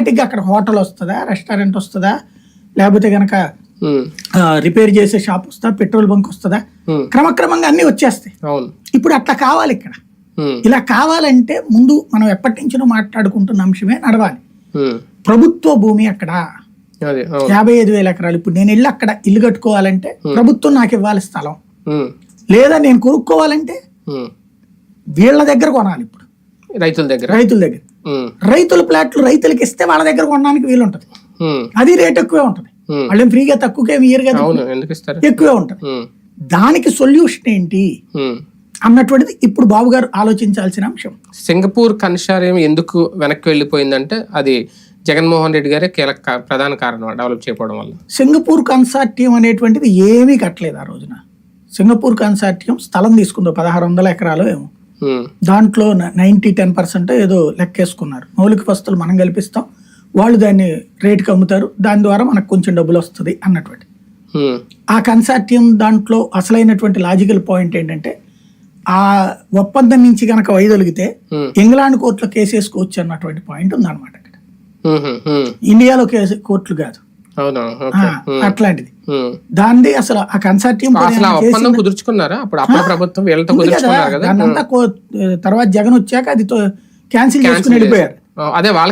ఆటోమేటిక్గా అక్కడ హోటల్ వస్తుందా రెస్టారెంట్ వస్తుందా లేకపోతే గనక ఉమ్, రిపేర్ చేసే షాప్ వస్తుందా పెట్రోల్ బంక్ వస్తుందా? క్రమక్రమంగా అన్నీ వచ్చేస్తాయి. ఇప్పుడు అట్లా కావాలి ఇక్కడ. ఇలా కావాలంటే ముందు మనం ఎప్పటి నుంచో మాట్లాడుకుంటున్న అంశమే నడవాలి. ప్రభుత్వ భూమి అక్కడ. యాభై ఐదు వేల ఎకరాలు. ఇప్పుడు నేను వెళ్ళి అక్కడ ఇల్లు కట్టుకోవాలంటే ప్రభుత్వం నాకు ఇవ్వాలి స్థలం. లేదా నేను కొనుక్కోవాలంటే. వీళ్ళ దగ్గర కొనాలి ఇప్పుడు. రైతుల దగ్గర. రైతుల దగ్గర. రైతుల ప్లాట్లు రైతులకి ఇస్తే వాళ్ళ దగ్గర కొనడానికి వీలు ఉంటుంది అది రేట్ ఎక్కువే ఉంటుంది. వాళ్ళేం ఫ్రీగా తక్కువకే ఇయ్యరు కదా. అవును ఎందుకు ఇస్తారు ఎక్కువే ఉంటుంది. దానికి సొల్యూషన్ ఏంటి. అన్నటువంటిది ఇప్పుడు బాబు గారు ఆలోచించాల్సిన అంశం. సింగపూర్ కన్సార్యం ఎందుకు వెనక్కి వెళ్ళిపోయిందంటే అది జగన్మోహన్ రెడ్డి గారే కీలక ప్రధాన కారణం డెవలప్ చేయకపోవడం వల్ల. సింగపూర్ కన్సార్టియం అనేటువంటిది ఏమీ కట్టలేదు ఆ రోజున. సింగపూర్ కన్సార్టియం స్థలం తీసుకుందో పదహారు వందల ఎకరాలు ఏమో. దాంట్లో నైంటీ టెన్ పర్సెంట్ ఏదో లెక్కేసుకున్నారు. మౌలిక వస్తువులు మనం కల్పిస్తాం. వాళ్ళు దాన్ని రేటుకి అమ్ముతారు. దాని ద్వారా మనకు కొంచెం డబ్బులు వస్తుంది అన్నటువంటి. ఉమ్, ఆ కన్సార్టియం దాంట్లో అసలైనటువంటి లాజికల్ పాయింట్ ఏంటంటే ఆ ఒప్పందం నుంచి కనుక వైదొలిగితే ఉమ్, ఇంగ్లాండ్ కోర్టులో కేసు వేసుకోవచ్చు అన్నటువంటి పాయింట్ ఉందన్నమాట ఉమ్. ఇండియాలో కేసు కోర్టులు కాదు. అట్లాంటిది. దాన్ని అసలు ఆ కన్సార్టియం ఒప్పందం కుదుర్చుకున్నారా? అప్పుడు అప్పటి ప్రభుత్వం వీళ్ళతో కుదుర్చుకున్నారు కదా? దాన్ని అంతా కో- తర్వాత జగన్ వచ్చాక అది క్యాన్సిల్ చేసుకుని వెళ్ళిపోయారు. అదే వాళ్ళ